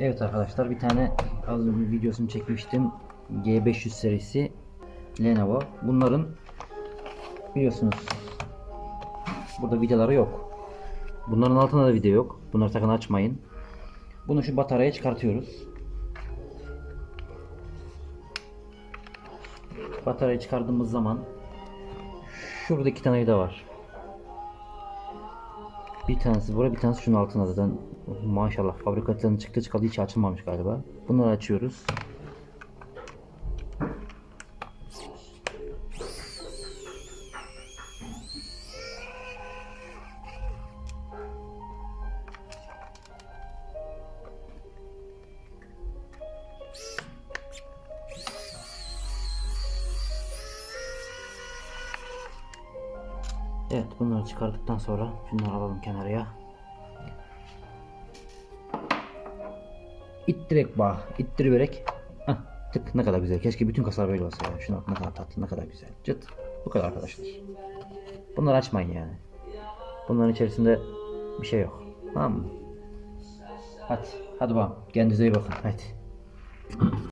Evet arkadaşlar bir tane az önce videosunu çekmiştim. G500 serisi Lenovo. Bunların biliyorsunuz burada vidaları yok. Bunların altında da vida yok. Bunları sakın açmayın. Bunu şu bataryaya çıkartıyoruz. Bataryayı çıkardığımız zaman şurada iki tane vida var. Bir tanesi buraya bir tanesi şunun altında zaten maşallah fabrikatlarının çıktı çıkalı hiç açılmamış galiba. Bunları açıyoruz. Evet bunları çıkardıktan sonra şunları alalım kenarıya. İttirek bağ, ittiriverek. Hah, tık ne kadar güzel. Keşke bütün kasalar böyle olsa ya. Şuna ne kadar tatlı, ne kadar güzel. Cıt. Bu kadar arkadaşlar. Bunları açmayın yani. Bunların içerisinde bir şey yok. Tamam mı? Hadi, hadi bakalım. Kendinize iyi bakın. Hadi.